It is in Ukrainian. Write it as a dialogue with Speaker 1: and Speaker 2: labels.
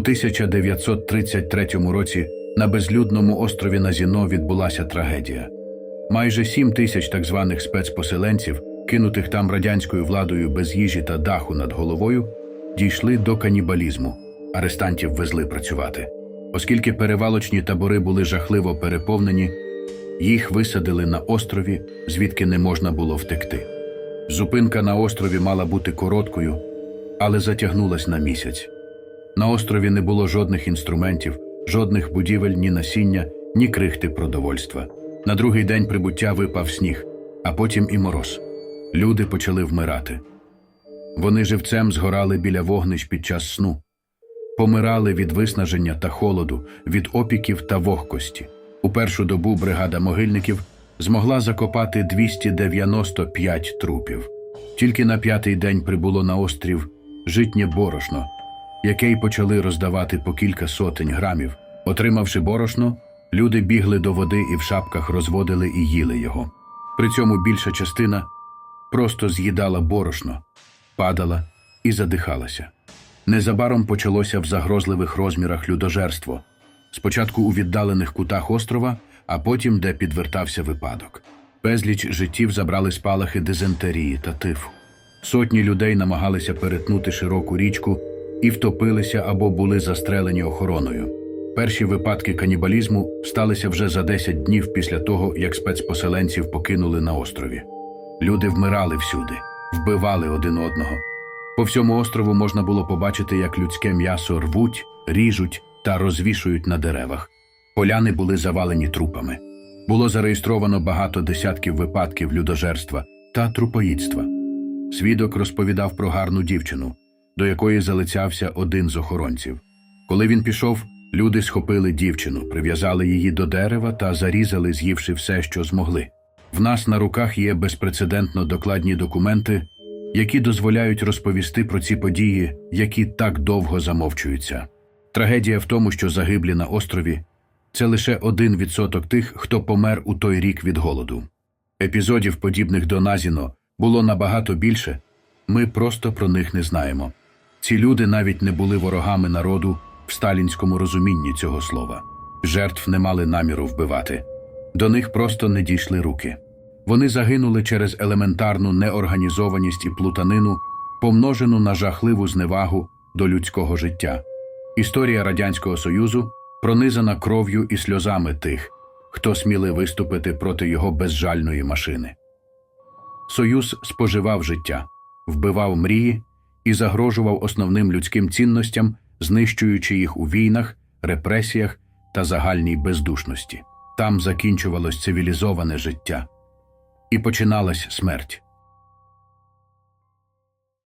Speaker 1: 1933 році на безлюдному острові Назіно відбулася трагедія. Майже сім тисяч так званих спецпоселенців, кинутих там радянською владою без їжі та даху над головою, дійшли до канібалізму. Арестантів везли працювати. Оскільки перевалочні табори були жахливо переповнені, їх висадили на острові, звідки не можна було втекти. Зупинка на острові мала бути короткою, але затягнулась на місяць. На острові не було жодних інструментів, жодних будівель, ні насіння, ні крихти продовольства. На другий день прибуття випав сніг, а потім і мороз. Люди почали вмирати. Вони живцем згорали біля вогнищ під час сну, помирали від виснаження та холоду, від опіків та вогкості. У першу добу бригада могильників змогла закопати 295 трупів. Тільки на п'ятий день прибуло на острів житнє борошно, яке й почали роздавати по кілька сотень грамів. Отримавши борошно, люди бігли до води і в шапках розводили і їли його. При цьому більша частина просто з'їдала борошно, падала і задихалася. Незабаром почалося в загрозливих розмірах людожерство. Спочатку у віддалених кутах острова, а потім де підвертався випадок. Безліч життів забрали спалахи дизентерії та тифу. Сотні людей намагалися перетнути широку річку і втопилися або були застрелені охороною. Перші випадки канібалізму сталися вже за 10 днів після того, як спецпоселенців покинули на острові. Люди вмирали всюди, вбивали один одного. По всьому острову можна було побачити, як людське м'ясо рвуть, ріжуть та розвішують на деревах. Поляни були завалені трупами. Було зареєстровано багато десятків випадків людожерства та трупоїдства. Свідок розповідав про гарну дівчину, до якої залицявся один з охоронців. Коли він пішов, люди схопили дівчину, прив'язали її до дерева та зарізали, з'ївши все, що змогли. В нас на руках є безпрецедентно докладні документи, які дозволяють розповісти про ці події, які так довго замовчуються. Трагедія в тому, що загиблі на острові це лише один відсоток тих, хто помер у той рік від голоду. Епізодів, подібних до Назіно, було набагато більше, ми просто про них не знаємо. Ці люди навіть не були ворогами народу в сталінському розумінні цього слова. Жертв не мали наміру вбивати. До них просто не дійшли руки. Вони загинули через елементарну неорганізованість і плутанину, помножену на жахливу зневагу до людського життя. Історія Радянського Союзу пронизана кров'ю і сльозами тих, хто сміли виступити проти його безжальної машини. Союз споживав життя, вбивав мрії і загрожував основним людським цінностям, знищуючи їх у війнах, репресіях та загальній бездушності. Там закінчувалось цивілізоване життя і починалась смерть.